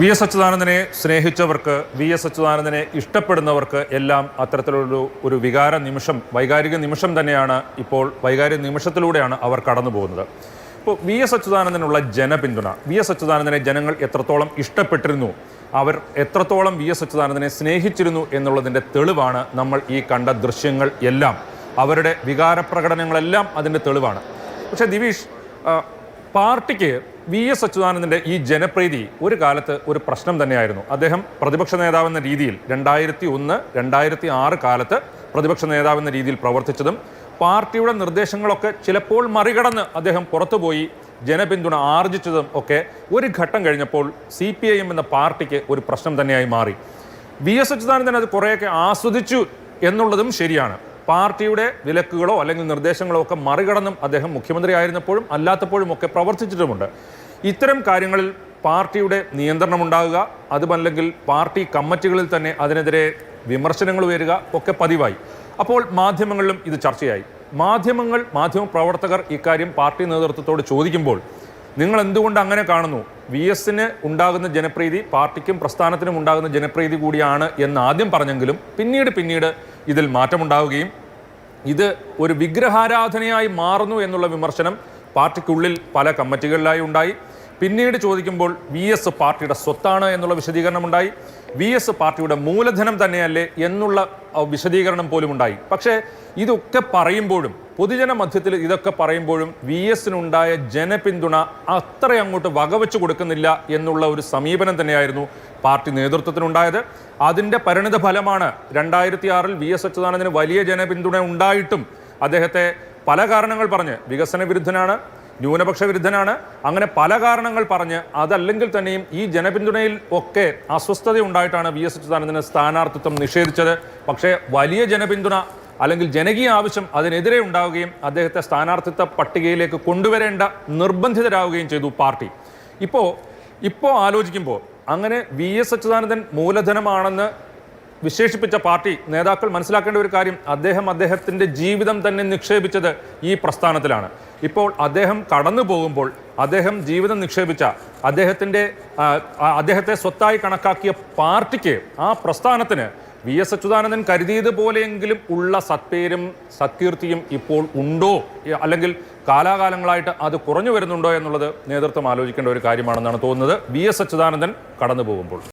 V S അച്യുതാനന്ദനെ സ്നേഹിച്ചവർക്ക് V S അച്യുതാനന്ദനെ ഇഷ്ടപ്പെടുന്നവർക്ക് എല്ലാം അത്തരത്തിലൊരു ഒരു വികാര നിമിഷം വൈകാരിക നിമിഷം തന്നെയാണ് ഇപ്പോൾ വൈകാരിക നിമിഷത്തിലൂടെയാണ് അവർ കടന്നു പോകുന്നത് ഇപ്പോൾ വി എസ് അച്യുതാനന്ദനുള്ള ജനപിന്തുണ വി എസ് അച്യുതാനന്ദനെ ജനങ്ങൾ എത്രത്തോളം ഇഷ്ടപ്പെട്ടിരുന്നു അവർ എത്രത്തോളം വി എസ് അച്യുതാനന്ദനെ സ്നേഹിച്ചിരുന്നു എന്നുള്ളതിന്റെ തെളിവാണ് നമ്മൾ ഈ കണ്ട ദൃശ്യങ്ങൾ എല്ലാം. അവരുടെ വികാരപ്രകടനങ്ങളെല്ലാം അതിന്റെ തെളിവാണ്. പക്ഷേ ദിവീഷ് പാർട്ടിക്ക് വി എസ് അച്യുതാനന്ദന്റെ ഈ ജനപ്രീതി ഒരു കാലത്ത് ഒരു പ്രശ്നം തന്നെയായിരുന്നു. അദ്ദേഹം പ്രതിപക്ഷ നേതാവെന്ന രീതിയിൽ രണ്ടായിരത്തി ഒന്ന് രണ്ടായിരത്തി ആറ് കാലത്ത് പ്രതിപക്ഷ നേതാവെന്ന രീതിയിൽ പ്രവർത്തിച്ചതും പാർട്ടിയുടെ നിർദ്ദേശങ്ങളൊക്കെ ചിലപ്പോൾ മറികടന്ന് അദ്ദേഹം പുറത്തുപോയി ജനപിന്തുണ ആർജിച്ചതും ഒക്കെ ഒരു ഘട്ടം കഴിഞ്ഞപ്പോൾ സി പി ഐ എം എന്ന പാർട്ടിക്ക് ഒരു പ്രശ്നം തന്നെയായി മാറി. വി എസ് അച്യുതാനന്ദൻ അത് കുറേയൊക്കെ ആസ്വദിച്ചു എന്നുള്ളതും ശരിയാണ്. പാർട്ടിയുടെ വിലക്കുകളോ അല്ലെങ്കിൽ നിർദ്ദേശങ്ങളോ ഒക്കെ മറികടന്നും അദ്ദേഹം മുഖ്യമന്ത്രി ആയിരുന്നപ്പോഴും അല്ലാത്തപ്പോഴും ഒക്കെ പ്രവർത്തിച്ചിട്ടുമുണ്ട്. ഇത്തരം കാര്യങ്ങളിൽ പാർട്ടിയുടെ നിയന്ത്രണം ഉണ്ടാകുക അതുമല്ലെങ്കിൽ പാർട്ടി കമ്മിറ്റികളിൽ തന്നെ അതിനെതിരെ വിമർശനങ്ങൾ ഉയരുക ഒക്കെ പതിവായി. അപ്പോൾ മാധ്യമങ്ങളിലും ഇത് ചർച്ചയായി. മാധ്യമങ്ങൾ മാധ്യമ പ്രവർത്തകർ ഇക്കാര്യം പാർട്ടി നേതൃത്വത്തോട് ചോദിക്കുമ്പോൾ നിങ്ങൾ എന്തുകൊണ്ട് അങ്ങനെ കാണുന്നു? വി എസിന് ഉണ്ടാകുന്ന ജനപ്രീതി പാർട്ടിക്കും പ്രസ്ഥാനത്തിനും ഉണ്ടാകുന്ന ജനപ്രീതി കൂടിയാണ് എന്ന് ആദ്യം പറഞ്ഞെങ്കിലും പിന്നീട് പിന്നീട് ഇതിൽ മാറ്റമുണ്ടാവുകയും ഇത് ഒരു വിഗ്രഹാരാധനയായി മാറുന്നു എന്നുള്ള വിമർശനം പാർട്ടിക്കുള്ളിൽ പല കമ്മിറ്റികളിലായി ഉണ്ടായി. പിന്നീട് ചോദിക്കുമ്പോൾ വി എസ് പാർട്ടിയുടെ സ്വത്താണ് എന്നുള്ള വിശദീകരണം ഉണ്ടായി വി എസ് പാർട്ടിയുടെ മൂലധനം തന്നെയല്ലേ എന്നുള്ള വിശദീകരണം പോലും ഉണ്ടായി. പക്ഷേ ഇതൊക്കെ പറയുമ്പോഴും പൊതുജന മധ്യത്തിൽ ഇതൊക്കെ പറയുമ്പോഴും വി എസിനുണ്ടായ ജനപിന്തുണ അത്ര അങ്ങോട്ട് വകവെച്ചു കൊടുക്കുന്നില്ല എന്നുള്ള ഒരു സമീപനം തന്നെയായിരുന്നു പാർട്ടി നേതൃത്വത്തിനുണ്ടായത്. അതിന്റെ പരിണിത ഫലമാണ് രണ്ടായിരത്തി ആറിൽ വി എസ് അച്യുതാനന്ദന് വലിയ ജനപിന്തുണ ഉണ്ടായിട്ടും അദ്ദേഹത്തെ പല കാരണങ്ങൾ പറഞ്ഞ് വികസന വിരുദ്ധനാണ്. ന്യൂനപക്ഷ വിരുദ്ധനാണ്. അങ്ങനെ പല കാരണങ്ങൾ പറഞ്ഞ് അതല്ലെങ്കിൽ തന്നെയും ഈ ജനപിന്തുണയിൽ ഒക്കെ അസ്വസ്ഥത ഉണ്ടായിട്ടാണ് വി എസ് അച്യുതാനന്ദന് സ്ഥാനാർത്ഥിത്വം നിഷേധിച്ചത്. പക്ഷേ വലിയ ജനപിന്തുണ അല്ലെങ്കിൽ ജനകീയ ആവശ്യം അതിനെതിരെ ഉണ്ടാവുകയും അദ്ദേഹത്തെ സ്ഥാനാർത്ഥിത്വ പട്ടികയിലേക്ക് കൊണ്ടുവരേണ്ട നിർബന്ധിതരാവുകയും ചെയ്തു പാർട്ടി. ഇപ്പോൾ ഇപ്പോൾ ആലോചിക്കുമ്പോൾ അങ്ങനെ വി എസ് അച്യുതാനന്ദൻ മൂലധനമാണെന്ന് വിശേഷിപ്പിച്ച പാർട്ടി നേതാക്കൾ മനസ്സിലാക്കേണ്ട ഒരു കാര്യം അദ്ദേഹം അദ്ദേഹത്തിന്റെ ജീവിതം തന്നെ നിക്ഷേപിച്ചത് ഈ പ്രസ്ഥാനത്തിലാണ്. ഇപ്പോൾ അദ്ദേഹം കടന്നു പോകുമ്പോൾ അദ്ദേഹം ജീവിതം നിക്ഷേപിച്ച അദ്ദേഹത്തിന്റെ അദ്ദേഹത്തെ സ്വത്തായി കണക്കാക്കിയ പാർട്ടിക്ക് ആ പ്രസ്ഥാനത്തിന് വി എസ് അച്യുതാനന്ദൻ കരുതിയതുപോലെയെങ്കിലും ഉള്ള സത്പേരും സത്കീർത്തിയും ഇപ്പോൾ ഉണ്ടോ? അല്ലെങ്കിൽ കാലാകാലങ്ങളായിട്ട് അത് കുറഞ്ഞു വരുന്നുണ്ടോ എന്നുള്ളത് നേതൃത്വം ആലോചിക്കേണ്ട ഒരു കാര്യമാണെന്നാണ് തോന്നുന്നത്. വി എസ് അച്യുതാനന്ദൻ കടന്നു പോകുമ്പോൾ.